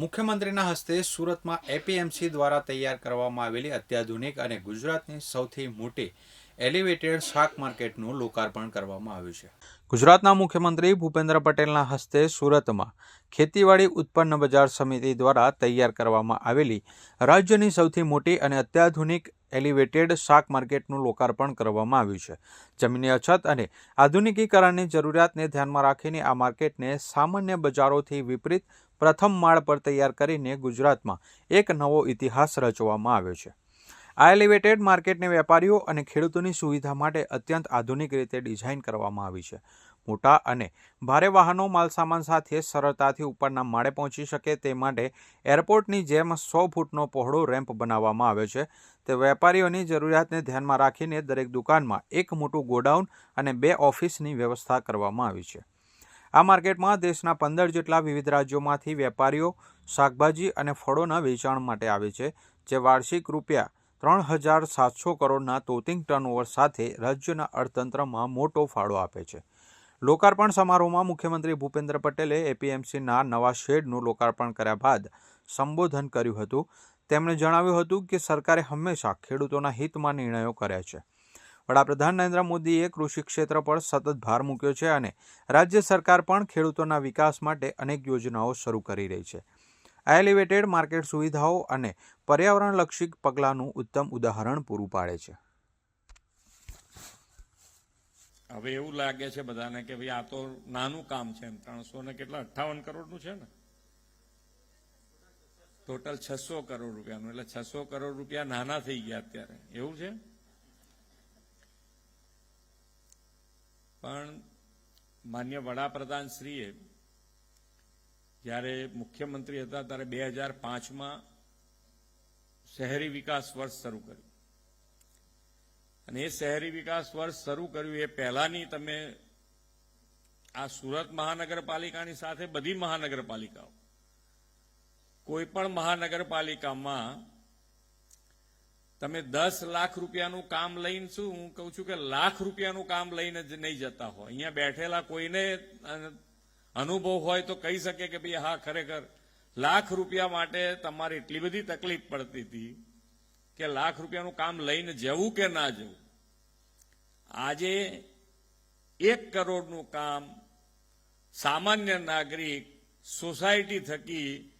મુખ્યમંત્રીના હસ્તે સુરતમાં એપીએમસી દ્વારા તૈયાર કરવામાં આવેલી અત્યાધુનિક અને ગુજરાતની સૌથી મોટી એલિવેટેડ શાક માર્કેટનું લોકાર્પણ કરવામાં આવ્યું છે. ગુજરાતના મુખ્યમંત્રી ભૂપેન્દ્ર પટેલના હસ્તે સુરતમાં ખેતીવાડી ઉત્પન્ન બજાર સમિતિ દ્વારા તૈયાર કરવામાં આવેલી રાજ્યની સૌથી મોટી અને અત્યાધુનિક એલિવેટેડ શાક માર્કેટનું લોકાર્પણ કરવામાં આવ્યું છે. જમીનની અછત અને આધુનિકીકરણની જરૂરિયાતને ધ્યાનમાં રાખીને આ માર્કેટને સામાન્ય બજારોથી વિપરીત પ્રથમ માળ પર તૈયાર કરીને ગુજરાતમાં એક નવો ઇતિહાસ રચવામાં આવ્યો છે. આ એલિવેટેડ માર્કેટને વેપારીઓ અને ખેડૂતોની સુવિધા માટે અત્યંત આધુનિક રીતે ડિઝાઇન કરવામાં આવી છે. મોટા અને ભારે વાહનો, માલસામાન સાથે સરળતાથી ઉપરના માળે પહોંચી શકે તે માટે એરપોર્ટની જેમ સો ફૂટનો પહોળો રેમ્પ બનાવવામાં આવ્યો છે. તે વેપારીઓની જરૂરિયાતને ધ્યાનમાં રાખીને દરેક દુકાનમાં એક મોટું ગોડાઉન અને બે ઓફિસની વ્યવસ્થા કરવામાં આવી છે. આ માર્કેટમાં દેશના પંદર જેટલા વિવિધ રાજ્યોમાંથી વેપારીઓ શાકભાજી અને ફળોના વેચાણ માટે આવે છે, જે વાર્ષિક રૂપિયા ત્રણ હજાર સાતસો કરોડના તોતિંગ ટર્નઓવર સાથે રાજ્યના અર્થતંત્રમાં મોટો ફાળો આપે છે. લોકાર્પણ સમારોહમાં મુખ્યમંત્રી ભૂપેન્દ્ર પટેલે એપીએમસીના નવા શેડનું લોકાર્પણ કર્યા બાદ સંબોધન કર્યું હતું. તેમણે જણાવ્યું હતું કે સરકારે હંમેશા ખેડૂતોના હિતમાં નિર્ણયો કર્યા છે. વડાપ્રધાન નરેન્દ્ર મોદીએ કૃષિ ક્ષેત્ર પર સતત ભાર મૂક્યો છે અને રાજ્ય સરકાર પણ ખેડૂતોના વિકાસ માટે અનેક યોજનાઓ શરૂ કરી રહી છે. આ એલિવેટેડ માર્કેટ સુવિધાઓ અને પર્યાવરણલક્ષી પગલાંનું ઉત્તમ ઉદાહરણ પૂરું પાડે છે. હવે એવું લાગે છે બધાને કે ભાઈ આ તો નાનું કામ છે એમ. ત્રણસો ને કેટલા? અઠ્ઠાવન કરોડનું છે ને? ટોટલ છસો કરોડ રૂપિયાનું. એટલે છસો કરોડ રૂપિયા નાના થઈ ગયા અત્યારે. એવું છે? પણ માન્ય વડાપ્રધાન શ્રીએ જ્યારે મુખ્યમંત્રી હતા ત્યારે બે હજાર પાંચમાં શહેરી વિકાસ વર્ષ શરૂ કર્યું. અને એ શહેરી વિકાસ વર્ષ શરૂ કર્યું એ પહેલાની તમે આ સુરત મહાનગરપાલિકાની સાથે બધી મહાનગરપાલિકાઓ, કોઈ પણ મહાનગરપાલિકામાં તમે દસ લાખ રૂપિયાનું કામ લઈને શું? હું કહું છું કે લાખ રૂપિયાનું કામ લઈને જ નહીં જતા હોય. અહીંયા બેઠેલા કોઈને અનુભવ હોય તો કહી શકે કે ભાઈ હા, ખરેખર લાખ રૂપિયા માટે તમારે એટલી બધી તકલીફ પડતી હતી કે લાખ રૂપિયાનું કામ લઈને જવું કે ના જવું? આજે એક કરોડનું કામ સામાન્ય નાગરિક સોસાયટી થકી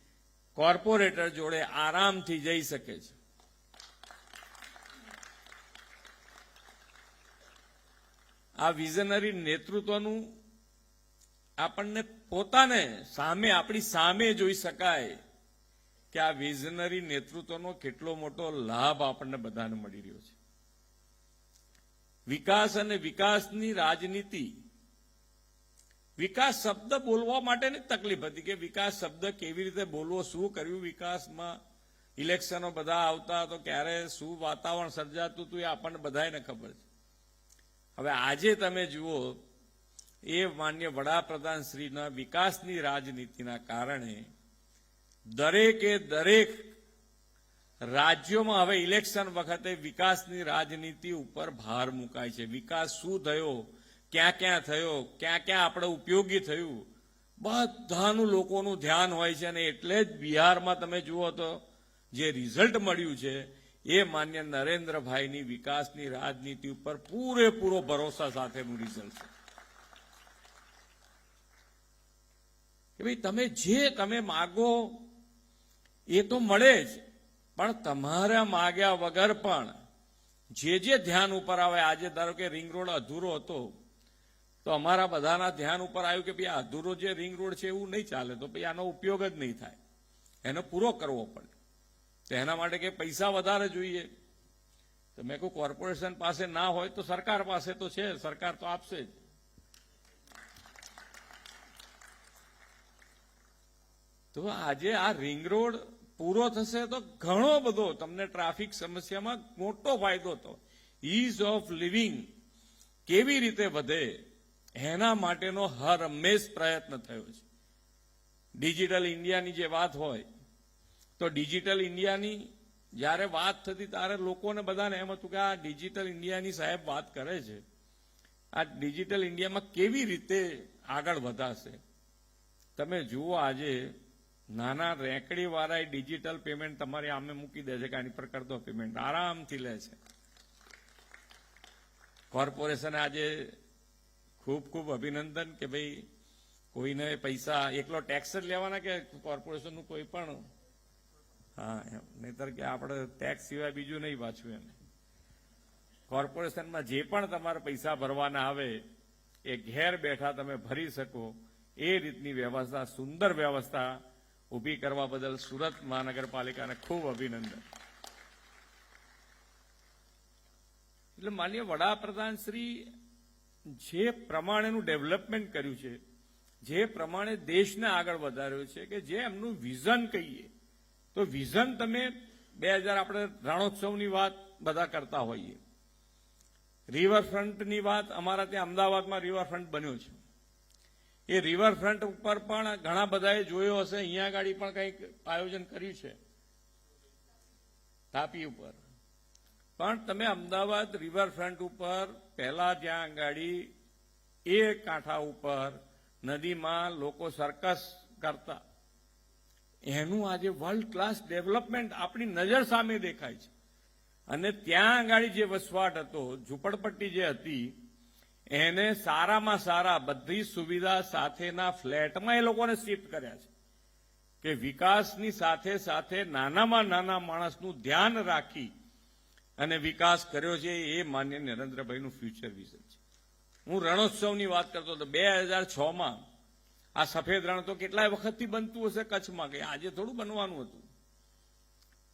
કોર્પોરેટર જોડે આરામથી જઈ શકે છે. આ વિઝનરી નેતૃત્વનું આપણને પોતાને સામે, આપણી સામે જોઈ શકાય કે આ વિઝનરી નેતૃત્વનો કેટલો મોટો લાભ આપણને બધાને મળી રહ્યો છે. વિકાસ અને વિકાસની રાજનીતિ, વિકાસ શબ્દ બોલવા માટેની તકલીફ હતી કે વિકાસ શબ્દ કેવી રીતે બોલવો, શું કર્યું વિકાસમાં? ઇલેક્શનો બધા આવતા તો ક્યારે શું વાતાવરણ સર્જાતું હતું એ આપણને બધાને ખબર છે. હવે આજે તમે જુઓ એ માન્ય વડાપ્રધાન વિકાસની રાજનીતિના કારણે દરેકે દરેક રાજ્યોમાં હવે ઇલેક્શન વખતે વિકાસની રાજનીતિ ઉપર ભાર મુકાય છે. વિકાસ શું થયો? ક્યાં ક્યાં થયો? ક્યાં ક્યાં આપણે ઉપયોગી થયું? બધાનું લોકોનું ધ્યાન હોય છે અને એટલે જ બિહારમાં તમે જુઓ તો જે રિઝલ્ટ મળ્યું છે, એ માન્ય નરેન્દ્રભાઈની વિકાસની રાજનીતિ ઉપર પૂરેપૂરો ભરોસા સાથેનું રિઝલ્ટ છે. કે ભાઈ, તમે જે તમે માગો, એ તો મળે જ. પણ તમારા માગ્યા વગર પણ જે જે ધ્યાન ઉપર આવે, આજે ધારો કે રિંગ રોડ અધૂરો હતો, તો અમારા બધાના ધ્યાન ઉપર આવ્યું કે ભાઈ અધૂરો જે રિંગ રોડ છે, એવું નહીં ચાલે. તો ભાઈ, આનો ઉપયોગ જ નહીં થાય. એનો પૂરો કરવો પડે. તો એના માટે કે પૈસા વધારે જોઈએ. તો મેં કહું કોર્પોરેશન પાસે ના હોય તો સરકાર પાસે તો છે, સરકાર તો આપશે જ. તો આજે આ રિંગ રોડ પૂરો થશે તો ઘણો બધો તમને ટ્રાફિક સમસ્યામાં મોટો ફાયદો તો ઇઝ ઓફ લિવિંગ કેવી રીતે વધે એના માટેનો હર હંમેશ પ્રયત્ન થયો છે. ડિજિટલ ઇન્ડિયાની જે વાત હોય, તો ડિજિટલ ઇન્ડિયાની જ્યારે વાત થતી ત્યારે લોકોને બધાને એમ હતું કે આ ડિજિટલ ઇન્ડિયાની સાહેબ વાત કરે છે. આ ડિજિટલ ઇન્ડિયામાં કેવી રીતે આગળ વધાશે? તમે જુઓ આજે નાના રેકડી વાળા ડિજિટલ પેમેન્ટ તમારી આમે મૂકી દે છે કે આની પર કર પેમેન્ટ. આરામથી લે છે. કોર્પોરેશને આજે ખૂબ ખૂબ અભિનંદન કે ભાઈ કોઈને પૈસા એકલો ટેક્સ જ લેવાના કે કોર્પોરેશનનું કોઈ પણ? હા, એમ. નહીતર કે આપણે ટેક્સ સિવાય બીજું નહીં પાછું એને કોર્પોરેશનમાં જે પણ તમારે પૈસા ભરવાના આવે, એ ઘેર બેઠા તમે ભરી શકો. એ રીતની વ્યવસ્થા, સુંદર વ્યવસ્થા ઊભી કરવા બદલ સુરત મહાનગરપાલિકાને ખૂબ અભિનંદન. એટલે માન્ય વડાપ્રધાન શ્રી જે પ્રમાણેનું ડેવલપમેન્ટ કર્યું છે, જે પ્રમાણે દેશને આગળ વધાર્યો છે, કે જે એમનું વિઝન કહીએ, તો વિઝન તમે બે હજાર આપણે રણોત્સવની વાત બધા કરતા હોઈએ. રિવરફ્રન્ટની વાત અમારા ત્યાં અમદાવાદમાં રિવરફ્રન્ટ બન્યો છે. એ રિવરફ્રન્ટ ઉપર પણ ઘણા બધાએ જોયો હશે. અહીંયા આગળ પણ કંઈક આયોજન કર્યું છે. તાપી ઉપર. પણ તમે અમદાવાદ રિવરફ્રન્ટ ઉપર પહેલા જ્યાં ગાડી એ કાંઠા ઉપર નદીમાં લોકો સર્કસ કરતા. એનું આજે વર્લ્ડ ક્લાસ ડેવલપમેન્ટ આપણી નજર સામે દેખાય છે. અને ત્યાં આગળ જે વસવાટ હતો, ઝૂંપડપટ્ટી જે હતી એને સારામાં સારા બધી સુવિધા સાથેના ફ્લેટમાં એ લોકોને શિફ્ટ કર્યા છે. કે વિકાસની સાથે સાથે નાનામાં નાના માણસનું ધ્યાન રાખી અને વિકાસ કર્યો છે એ માન્ય નરેન્દ્રભાઈનું ફ્યુચર વિઝન છે. હું રણોત્સવની વાત કરતો હતો, બે હજાર છમાં આ સફેદ રણ તો કેટલાય વખતથી બનતું હશે કચ્છમાં, કે આજે થોડું બનવાનું હતું.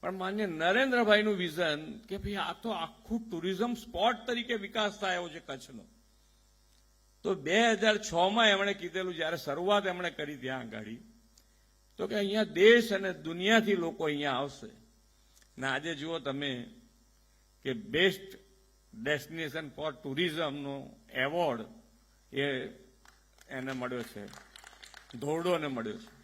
પણ માન્ય નરેન્દ્રભાઈનું વિઝન કે ભાઈ આ તો આખું ટુરિઝમ સ્પોટ તરીકે વિકાસ થયો છે કચ્છનો. તો બે હજાર છમાં એમણે કીધેલું, જ્યારે શરૂઆત એમણે કરી ત્યાં આગળ, તો કે અહીંયા દેશ અને દુનિયાથી લોકો અહીંયા આવશે. ને આજે જુઓ તમે કે બેસ્ટ ડેસ્ટિનેશન ફોર ટુરિઝમનો એવોર્ડ એ એને મળ્યો છે, ધોરડોને મળ્યો છે.